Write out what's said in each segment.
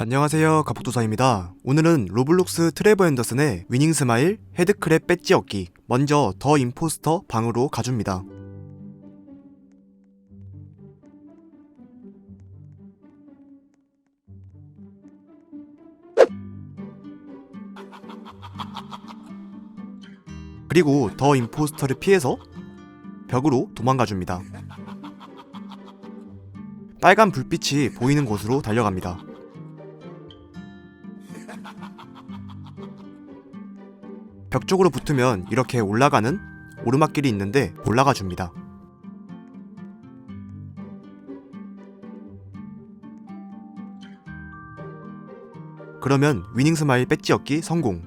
안녕하세요 가복도사입니다. 오늘은 로블록스 트레버 앤더슨의 위닝 스마일 헤드크랩 배지 얻기 먼저 더 임포스터 방으로 가줍니다. 그리고 더 임포스터를 피해서 벽으로 도망가줍니다. 빨간 불빛이 보이는 곳으로 달려갑니다 벽 쪽으로 붙으면 이렇게 올라가는 오르막길이 있는데 올라가 줍니다. 그러면 위닝 스마일 배지 얻기 성공.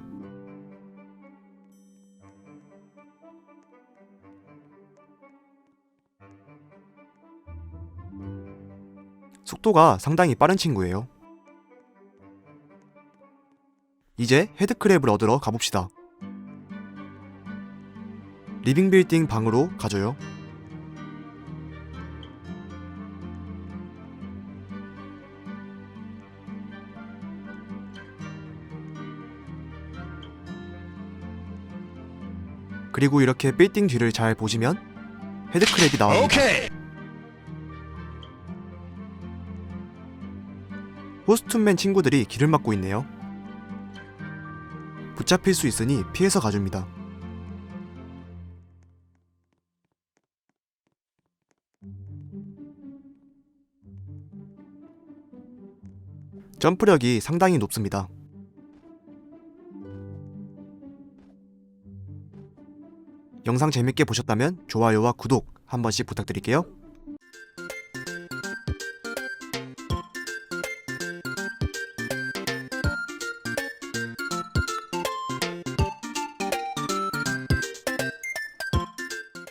속도가 상당히 빠른 친구예요. 이제 헤드크랩을 얻으러 가봅시다. 리빙 빌딩 방으로 가줘요. 그리고 이렇게 빌딩 뒤를 잘 보시면 헤드크랩이 나옵니다. 오케이. 호스툰맨 친구들이 길을 막고 있네요. 붙잡힐 수 있으니 피해서 가줍니다. 점프력이 상당히 높습니다. 영상 재밌게 보셨다면 좋아요와 구독 한 번씩 부탁드릴게요.